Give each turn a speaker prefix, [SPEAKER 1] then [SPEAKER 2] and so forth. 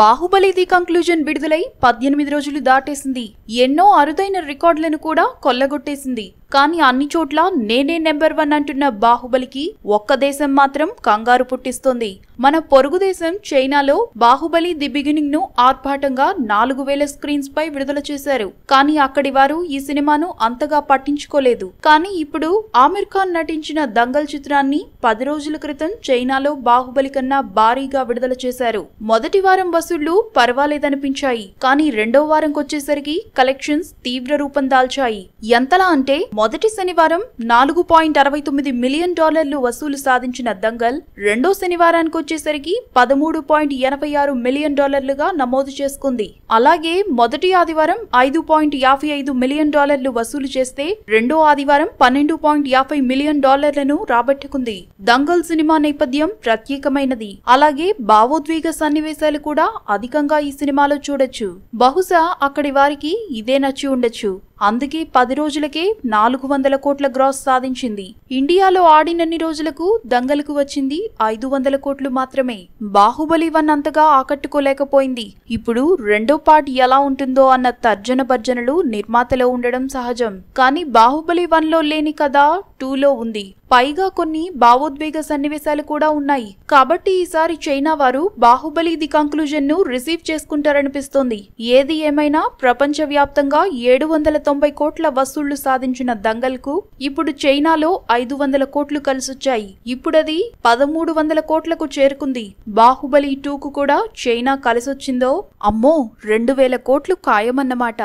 [SPEAKER 1] Baahubali the conclusion విడుదలై పద్దెనిమిది రోజులు దాటేసింది. ఎన్నో అరుదైన రికార్డులను కూడా కొల్లగొట్టేసింది. కానీ అన్ని చోట్ల నేనే నెంబర్ వన్ అంటున్న బాహుబలికి ఒక్క దేశం మాత్రం కంగారు పుట్టిస్తోంది. మన పొరుగు దేశం చైనాలో బాహుబలి ది బిగినింగ్ను ఆర్భాటంగా నాలుగు వేల స్క్రీన్స్ పై విడుదల చేశారు. కానీ అక్కడి వారు ఈ సినిమాను అంతగా పట్టించుకోలేదు. కానీ ఇప్పుడు ఆమిర్ ఖాన్ నటించిన దంగల్ చిత్రాన్ని పది రోజుల క్రితం చైనాలో బాహుబలి కన్నా భారీగా విడుదల చేశారు. మొదటి వారం వసూళ్ళు పర్వాలేదనిపించాయి. కానీ రెండో వారంకొచ్చేసరికి కలెక్షన్స్ తీవ్ర రూపం దాల్చాయి. ఎంతలా అంటే మొదటి శనివారం నాలుగు పాయింట్ అరవై తొమ్మిది మిలియన్ డాలర్లు వసూలు సాధించిన దంగల్ రెండో శనివారానికి వచ్చేసరికి పదమూడు పాయింట్ ఎనభై ఆరు మిలియన్ డాలర్లుగా నమోదు చేసుకుంది. అలాగే మొదటి ఆదివారం ఐదు పాయింట్ యాభై ఐదు మిలియన్ డాలర్లు వసూలు చేస్తే రెండో ఆదివారం పన్నెండు పాయింట్ యాభై మిలియన్ డాలర్లను రాబట్టుకుంది. దంగల్ సినిమా నేపథ్యం ప్రత్యేకమైనది. అలాగే భావోద్వేగ సన్నివేశాలు కూడా అధికంగా ఈ సినిమాలో చూడొచ్చు. బహుశా అక్కడి వారికి ఇదే నచ్చి ఉండొచ్చు. అందుకే పది రోజులకే నాలుగు వందల కోట్ల గ్రాస్ సాధించింది. ఇండియాలో ఆడినన్ని రోజులకు దంగలకు వచ్చింది ఐదు వందల కోట్లు మాత్రమే. బాహుబలి వన్ అంతగా ఆకట్టుకోలేకపోయింది. ఇప్పుడు రెండో పార్ట్ ఎలా ఉంటుందో అన్న తర్జన భర్జనలు నిర్మాతలో ఉండడం సహజం. కానీ బాహుబలి వన్లో లేని కథ టూలో ఉంది. పైగా కొన్ని భావోద్వేగ సన్నివేశాలు కూడా ఉన్నాయి. కాబట్టి ఈసారి చైనా వారు బాహుబలి ది కంక్లూజన్ను రిసీవ్ చేసుకుంటారనిపిస్తోంది. ఏది ఏమైనా ప్రపంచ వ్యాప్తంగా ఏడు వందల తొంభై కోట్ల వసూళ్ళు సాధించిన దంగల్కు ఇప్పుడు చైనాలో ఐదు వందల కోట్లు కలిసొచ్చాయి. ఇప్పుడది పదమూడు వందల కోట్లకు చేరుకుంది. బాహుబలి టూకు కూడా చైనా కలిసొచ్చిందో? అమ్మో! రెండు వేల కోట్లు ఖాయమన్నమాట.